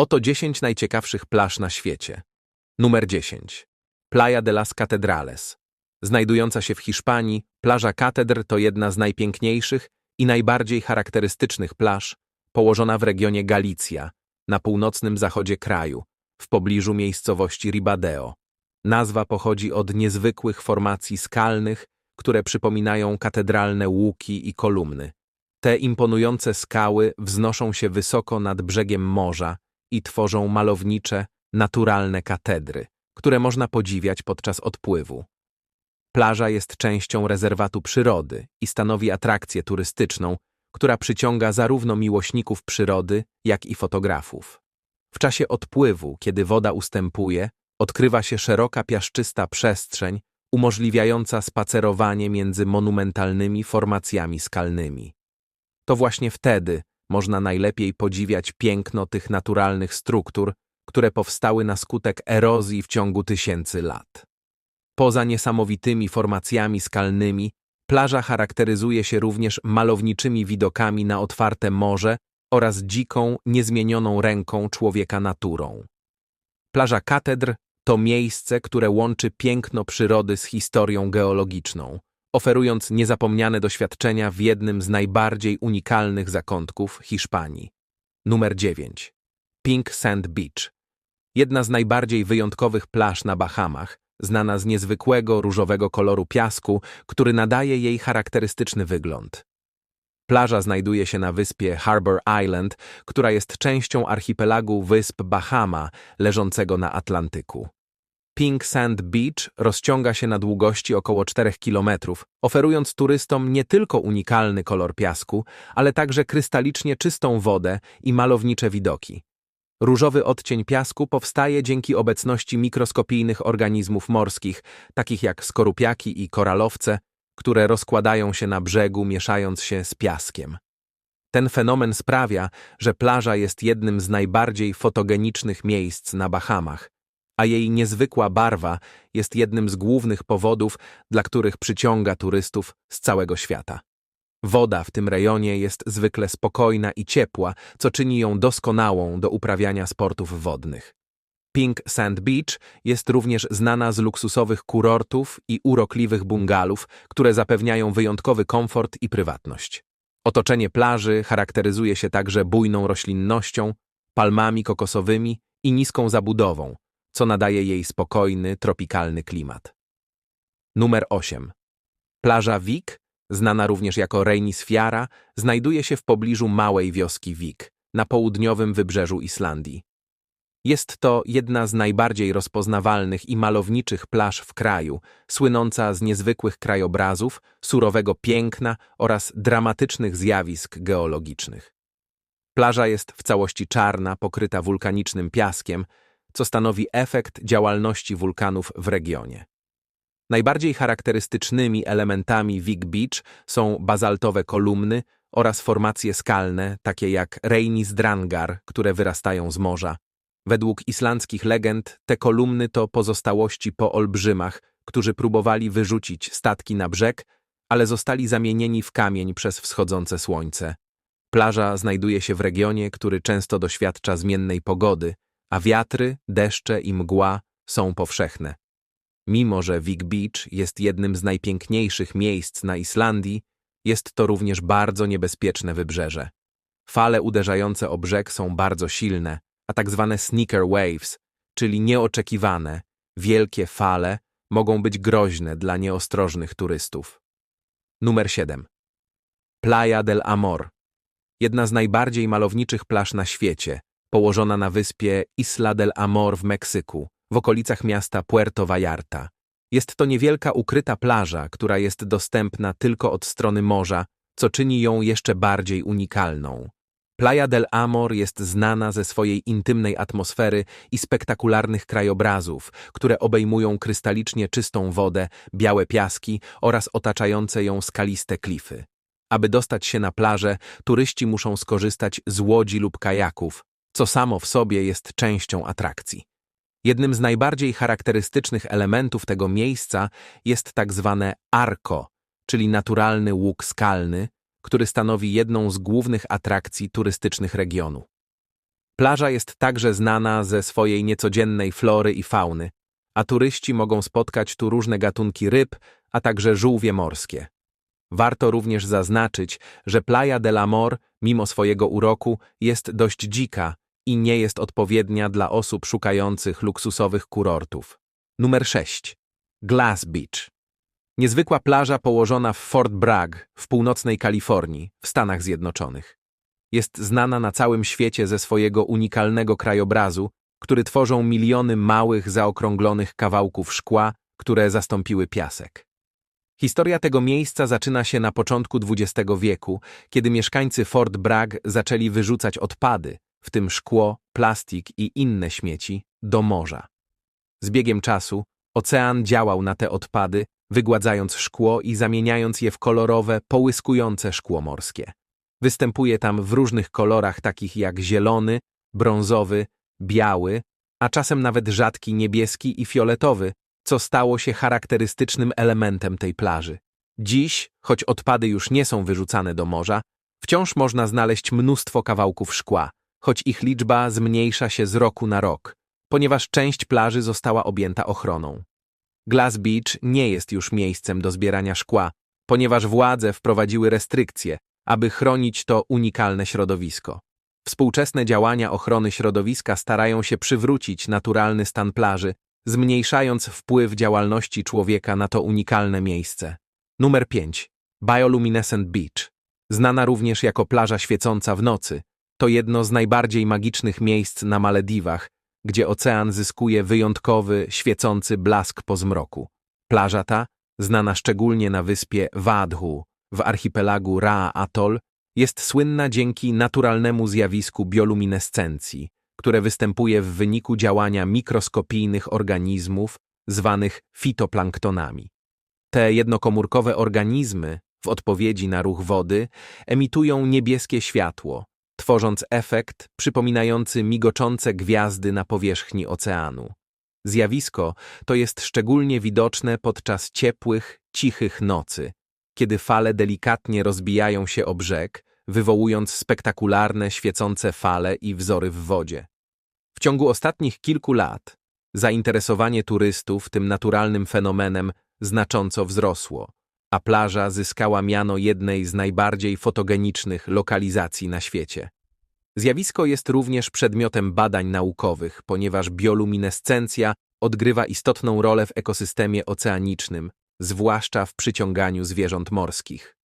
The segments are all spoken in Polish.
Oto 10 najciekawszych plaż na świecie. Numer 10. Playa de las Catedrales. Znajdująca się w Hiszpanii, plaża Katedr to jedna z najpiękniejszych i najbardziej charakterystycznych plaż, położona w regionie Galicja, na północnym zachodzie kraju, w pobliżu miejscowości Ribadeo. Nazwa pochodzi od niezwykłych formacji skalnych, które przypominają katedralne łuki i kolumny. Te imponujące skały wznoszą się wysoko nad brzegiem morza i tworzą malownicze, naturalne katedry, które można podziwiać podczas odpływu. Plaża jest częścią rezerwatu przyrody i stanowi atrakcję turystyczną, która przyciąga zarówno miłośników przyrody, jak i fotografów. W czasie odpływu, kiedy woda ustępuje, odkrywa się szeroka piaszczysta przestrzeń umożliwiająca spacerowanie między monumentalnymi formacjami skalnymi. To właśnie wtedy można najlepiej podziwiać piękno tych naturalnych struktur, które powstały na skutek erozji w ciągu tysięcy lat. Poza niesamowitymi formacjami skalnymi, plaża charakteryzuje się również malowniczymi widokami na otwarte morze oraz dziką, niezmienioną ręką człowieka naturą. Plaża Katedr to miejsce, które łączy piękno przyrody z historią geologiczną, oferując niezapomniane doświadczenia w jednym z najbardziej unikalnych zakątków Hiszpanii. Numer 9. Pink Sand Beach. Jedna z najbardziej wyjątkowych plaż na Bahamach, znana z niezwykłego różowego koloru piasku, który nadaje jej charakterystyczny wygląd. Plaża znajduje się na wyspie Harbor Island, która jest częścią archipelagu wysp Bahama, leżącego na Atlantyku. Pink Sand Beach rozciąga się na długości około 4 km, oferując turystom nie tylko unikalny kolor piasku, ale także krystalicznie czystą wodę i malownicze widoki. Różowy odcień piasku powstaje dzięki obecności mikroskopijnych organizmów morskich, takich jak skorupiaki i koralowce, które rozkładają się na brzegu, mieszając się z piaskiem. Ten fenomen sprawia, że plaża jest jednym z najbardziej fotogenicznych miejsc na Bahamach, a jej niezwykła barwa jest jednym z głównych powodów, dla których przyciąga turystów z całego świata. Woda w tym rejonie jest zwykle spokojna i ciepła, co czyni ją doskonałą do uprawiania sportów wodnych. Pink Sand Beach jest również znana z luksusowych kurortów i urokliwych bungalów, które zapewniają wyjątkowy komfort i prywatność. Otoczenie plaży charakteryzuje się także bujną roślinnością, palmami kokosowymi i niską zabudową, co nadaje jej spokojny, tropikalny klimat. Numer 8. Plaża Vik, znana również jako Reinis Fiara, znajduje się w pobliżu małej wioski Vik, na południowym wybrzeżu Islandii. Jest to jedna z najbardziej rozpoznawalnych i malowniczych plaż w kraju, słynąca z niezwykłych krajobrazów, surowego piękna oraz dramatycznych zjawisk geologicznych. Plaża jest w całości czarna, pokryta wulkanicznym piaskiem, co stanowi efekt działalności wulkanów w regionie. Najbardziej charakterystycznymi elementami Vig Beach są bazaltowe kolumny oraz formacje skalne, takie jak Reinis Drangar, które wyrastają z morza. Według islandzkich legend te kolumny to pozostałości po olbrzymach, którzy próbowali wyrzucić statki na brzeg, ale zostali zamienieni w kamień przez wschodzące słońce. Plaża znajduje się w regionie, który często doświadcza zmiennej pogody, a wiatry, deszcze i mgła są powszechne. Mimo, że Vig Beach jest jednym z najpiękniejszych miejsc na Islandii, jest to również bardzo niebezpieczne wybrzeże. Fale uderzające o brzeg są bardzo silne, a tak zwane sneaker waves, czyli nieoczekiwane, wielkie fale, mogą być groźne dla nieostrożnych turystów. Numer 7. Playa del Amor. Jedna z najbardziej malowniczych plaż na świecie, położona na wyspie Isla del Amor w Meksyku, w okolicach miasta Puerto Vallarta. Jest to niewielka ukryta plaża, która jest dostępna tylko od strony morza, co czyni ją jeszcze bardziej unikalną. Playa del Amor jest znana ze swojej intymnej atmosfery i spektakularnych krajobrazów, które obejmują krystalicznie czystą wodę, białe piaski oraz otaczające ją skaliste klify. Aby dostać się na plażę, turyści muszą skorzystać z łodzi lub kajaków, co samo w sobie jest częścią atrakcji. Jednym z najbardziej charakterystycznych elementów tego miejsca jest tak zwane arco, czyli naturalny łuk skalny, który stanowi jedną z głównych atrakcji turystycznych regionu. Plaża jest także znana ze swojej niecodziennej flory i fauny, a turyści mogą spotkać tu różne gatunki ryb, a także żółwie morskie. Warto również zaznaczyć, że Playa del Amor, mimo swojego uroku, jest dość dzika i nie jest odpowiednia dla osób szukających luksusowych kurortów. Numer 6. Glass Beach. Niezwykła plaża położona w Fort Bragg w północnej Kalifornii, w Stanach Zjednoczonych. Jest znana na całym świecie ze swojego unikalnego krajobrazu, który tworzą miliony małych, zaokrąglonych kawałków szkła, które zastąpiły piasek. Historia tego miejsca zaczyna się na początku XX wieku, kiedy mieszkańcy Fort Bragg zaczęli wyrzucać odpady, w tym szkło, plastik i inne śmieci, do morza. Z biegiem czasu ocean działał na te odpady, wygładzając szkło i zamieniając je w kolorowe, połyskujące szkło morskie. Występuje tam w różnych kolorach takich jak zielony, brązowy, biały, a czasem nawet rzadki niebieski i fioletowy, co stało się charakterystycznym elementem tej plaży. Dziś, choć odpady już nie są wyrzucane do morza, wciąż można znaleźć mnóstwo kawałków szkła, choć ich liczba zmniejsza się z roku na rok, ponieważ część plaży została objęta ochroną. Glass Beach nie jest już miejscem do zbierania szkła, ponieważ władze wprowadziły restrykcje, aby chronić to unikalne środowisko. Współczesne działania ochrony środowiska starają się przywrócić naturalny stan plaży, zmniejszając wpływ działalności człowieka na to unikalne miejsce. Numer 5. Bioluminescent Beach. Znana również jako plaża świecąca w nocy, to jedno z najbardziej magicznych miejsc na Malediwach, gdzie ocean zyskuje wyjątkowy, świecący blask po zmroku. Plaża ta, znana szczególnie na wyspie Wadhu w archipelagu Raa Atoll, jest słynna dzięki naturalnemu zjawisku bioluminescencji, które występuje w wyniku działania mikroskopijnych organizmów zwanych fitoplanktonami. Te jednokomórkowe organizmy, w odpowiedzi na ruch wody, emitują niebieskie światło, tworząc efekt przypominający migoczące gwiazdy na powierzchni oceanu. Zjawisko to jest szczególnie widoczne podczas ciepłych, cichych nocy, kiedy fale delikatnie rozbijają się o brzeg, wywołując spektakularne, świecące fale i wzory w wodzie. W ciągu ostatnich kilku lat zainteresowanie turystów tym naturalnym fenomenem znacząco wzrosło, a plaża zyskała miano jednej z najbardziej fotogenicznych lokalizacji na świecie. Zjawisko jest również przedmiotem badań naukowych, ponieważ bioluminescencja odgrywa istotną rolę w ekosystemie oceanicznym, zwłaszcza w przyciąganiu zwierząt morskich.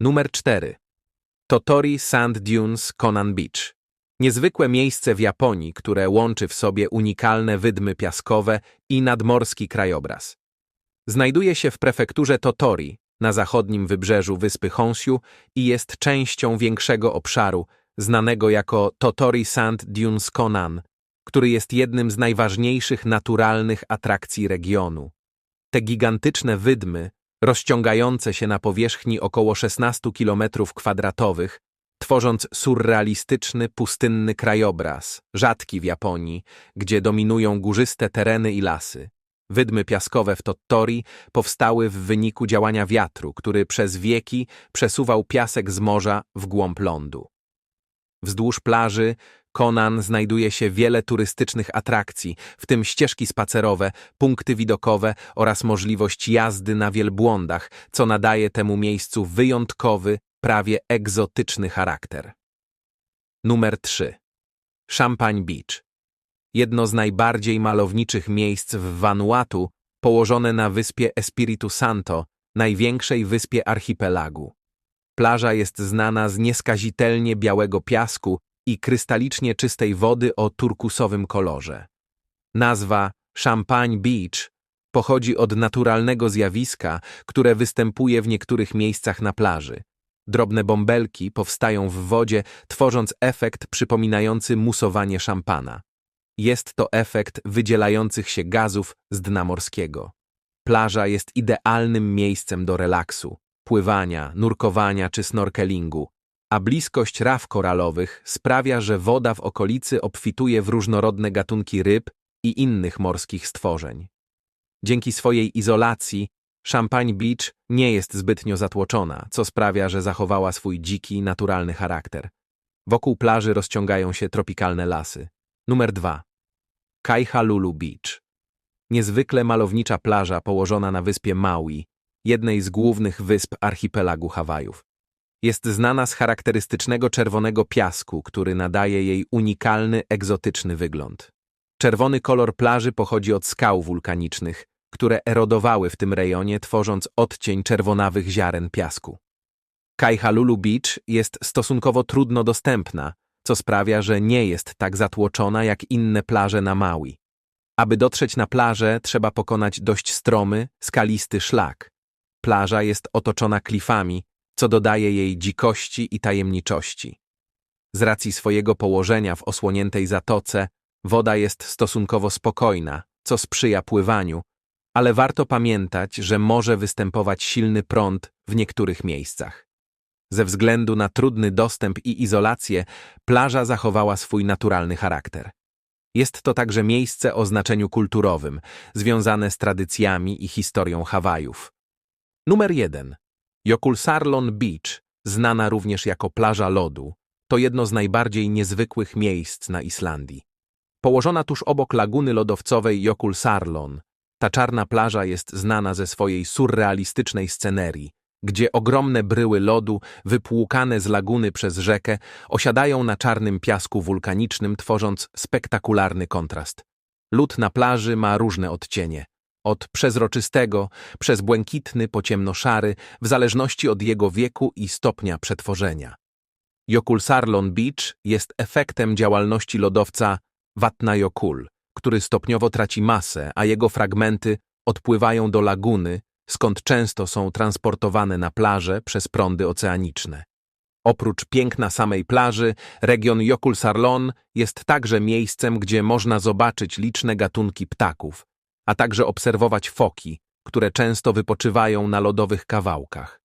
Numer 4. Totori Sand Dunes Conan Beach. Niezwykłe miejsce w Japonii, które łączy w sobie unikalne wydmy piaskowe i nadmorski krajobraz. Znajduje się w prefekturze Totori, na zachodnim wybrzeżu wyspy Honshu i jest częścią większego obszaru, znanego jako Totori Sand Dunes Conan, który jest jednym z najważniejszych naturalnych atrakcji regionu. Te gigantyczne wydmy, rozciągające się na powierzchni około 16 km kwadratowych, tworząc surrealistyczny, pustynny krajobraz, rzadki w Japonii, gdzie dominują górzyste tereny i lasy. Wydmy piaskowe w Tottori powstały w wyniku działania wiatru, który przez wieki przesuwał piasek z morza w głąb lądu. Wzdłuż plaży Konan znajduje się wiele turystycznych atrakcji, w tym ścieżki spacerowe, punkty widokowe oraz możliwość jazdy na wielbłądach, co nadaje temu miejscu wyjątkowy, prawie egzotyczny charakter. Numer 3. Champagne Beach. Jedno z najbardziej malowniczych miejsc w Vanuatu, położone na wyspie Espiritu Santo, największej wyspie archipelagu. Plaża jest znana z nieskazitelnie białego piasku i krystalicznie czystej wody o turkusowym kolorze. Nazwa Champagne Beach pochodzi od naturalnego zjawiska, które występuje w niektórych miejscach na plaży. Drobne bąbelki powstają w wodzie, tworząc efekt przypominający musowanie szampana. Jest to efekt wydzielających się gazów z dna morskiego. Plaża jest idealnym miejscem do relaksu, pływania, nurkowania czy snorkelingu, a bliskość raf koralowych sprawia, że woda w okolicy obfituje w różnorodne gatunki ryb i innych morskich stworzeń. Dzięki swojej izolacji Champagne Beach nie jest zbytnio zatłoczona, co sprawia, że zachowała swój dziki, naturalny charakter. Wokół plaży rozciągają się tropikalne lasy. Numer 2. Kaihalulu Beach. Niezwykle malownicza plaża położona na wyspie Maui, jednej z głównych wysp archipelagu Hawajów. Jest znana z charakterystycznego czerwonego piasku, który nadaje jej unikalny, egzotyczny wygląd. Czerwony kolor plaży pochodzi od skał wulkanicznych, które erodowały w tym rejonie, tworząc odcień czerwonawych ziaren piasku. Kaihalulu Beach jest stosunkowo trudno dostępna, co sprawia, że nie jest tak zatłoczona jak inne plaże na Maui. Aby dotrzeć na plażę, trzeba pokonać dość stromy, skalisty szlak. Plaża jest otoczona klifami, co dodaje jej dzikości i tajemniczości. Z racji swojego położenia w osłoniętej zatoce, woda jest stosunkowo spokojna, co sprzyja pływaniu, ale warto pamiętać, że może występować silny prąd w niektórych miejscach. Ze względu na trudny dostęp i izolację, plaża zachowała swój naturalny charakter. Jest to także miejsce o znaczeniu kulturowym, związane z tradycjami i historią Hawajów. Numer 1. Jokulsarlon Beach, znana również jako plaża lodu, to jedno z najbardziej niezwykłych miejsc na Islandii. Położona tuż obok laguny lodowcowej Jokulsarlon, ta czarna plaża jest znana ze swojej surrealistycznej scenerii, gdzie ogromne bryły lodu, wypłukane z laguny przez rzekę, osiadają na czarnym piasku wulkanicznym, tworząc spektakularny kontrast. Lód na plaży ma różne odcienie. Od przezroczystego, przez błękitny po ciemnoszary, w zależności od jego wieku i stopnia przetworzenia. Jokulsarlon Beach jest efektem działalności lodowca Vatnajökull, który stopniowo traci masę, a jego fragmenty odpływają do laguny, skąd często są transportowane na plaże przez prądy oceaniczne. Oprócz piękna samej plaży, region Jokulsarlon jest także miejscem, gdzie można zobaczyć liczne gatunki ptaków, a także obserwować foki, które często wypoczywają na lodowych kawałkach.